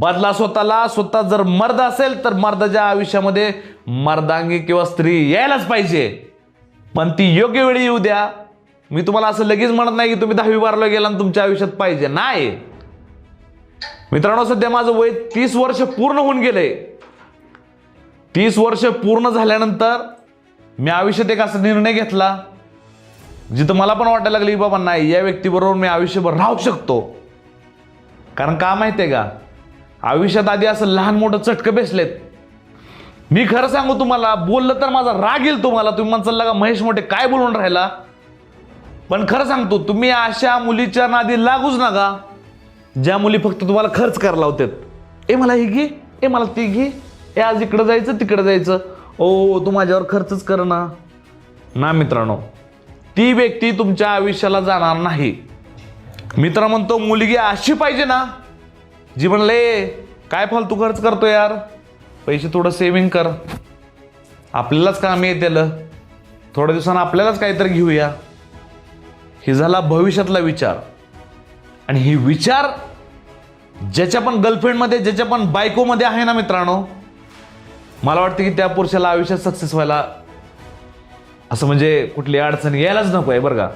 बदला स्वतःला स्वतः जर मर्द असेल तर मर्दाच्या आयुष्यामध्ये मर्दांगी किंवा स्त्री यायलाच पाहिजे. पण ती योग्य वेळी येऊ द्या. मी तुम्हाला असं लगेच म्हणत नाही की तुम्ही दहावी बाराला गेला आणि तुमच्या आयुष्यात पाहिजे. नाही. मित्रांनो सध्या माझं वय तीस वर्ष पूर्ण होऊन गेलंय. तीस वर्ष पूर्ण झाल्यानंतर मी आयुष्यात एक असा निर्णय घेतला जिथं मला पण वाटायला लागलं की बाबा नाही या व्यक्तीबरोबर मी आयुष्यभर राहू शकतो. कारण का माहिती आहे का? आयुष्यात आधी असं लहान मोठं चटकं बेसलेत. मी खरं सांगू तुम्हाला बोललं तर माझा राग येईल तुम्हाला. तुम्ही म्हणचाल का महेश मोठे काय बोलून राहिला? पण खरं सांगतो तुम्ही अशा मुलीच्या नादी लागूच नका. ज्या मुली फक्त तुम्हाला खर्च करायला लावतात. ए मला ही घे. ए मला ती घे. ए आज इकडं जायचं तिकडं जायचं. ओ तू माझ्यावर खर्चच कर ना. ना मित्रांनो ती व्यक्ती तुमच्या आयुष्याला जाणार नाही. मित्र म्हणतो मुलगी अशी पाहिजे ना जी म्हणले काय फालतू खर्च करतो यार? पैसे थोडं सेविंग कर. आपल्यालाच काम येतेल थोड्या दिवसानं आपल्यालाच काहीतरी घेऊया. हे झाला भविष्यातला विचार. आणि हे विचार ज्याच्या पण गर्लफ्रेंडमध्ये ज्याच्या पण बायकोमध्ये आहे ना मित्रांनो मला वाटतं की त्या पुरुषाला आयुष्यात सक्सेस व्हायला असं म्हणजे कुठली अडचण यायलाच नको आहे बरं का.